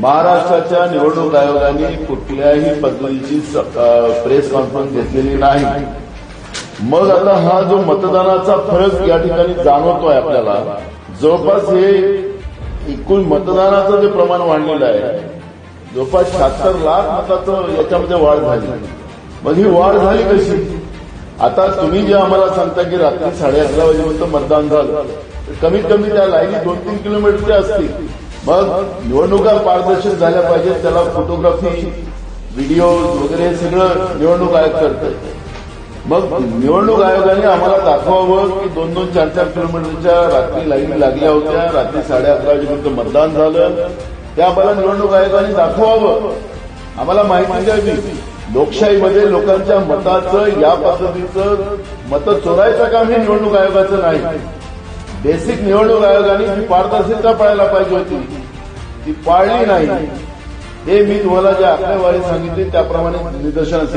महाराष्ट्राच्या निवडणूक आयोगाने कुठल्याही पद्धतीची प्रेस कॉन्फरन्स घेतलेली नाही. मग आता हा जो मतदानाचा फरक या ठिकाणी जाणवतोय आपल्याला. जवळपास हे एकूण मतदानाचं जे प्रमाण वाढलेलं आहे जवळपास शहात्तर लाख मताचं याच्यामध्ये वाढ झाली. मग ही वाढ झाली कशी? आता तुम्ही जे आम्हाला सांगता की रात्री साडे अकरा वाजेपर्यंत मतदान झालं. तर कमीत कमी त्या लाईनी दोन तीन किलोमीटरच्या असतील. मग निवडणुका पारदर्शक झाल्या पाहिजेत त्याला फोटोग्राफी व्हिडिओ वगैरे सगळं निवडणूक आयोग करतं मग निवडणूक आयोगाने आम्हाला दाखवावं की दोन दोन चार चार किलोमीटरच्या रात्री लाईनी लागल्या होत्या रात्री साडे अकरा वाजेपर्यंत मतदान झालं. ते आम्हाला निवडणूक आयोगाने दाखवावं. आम्हाला माहिती द्यावी. लोकशाहीमध्ये लोकांच्या मताचं या पद्धतीचं मतं चोरायचं काम हे निवडणूक आयोगाचं नाही. बेसिक निवडणूक आयोगाने जी पारदर्शकता पाळायला पाहिजे होती. ती पाळली नाही. हे मी तुम्हाला ज्या आकडेवारी सांगितली त्याप्रमाणे निदर्शनास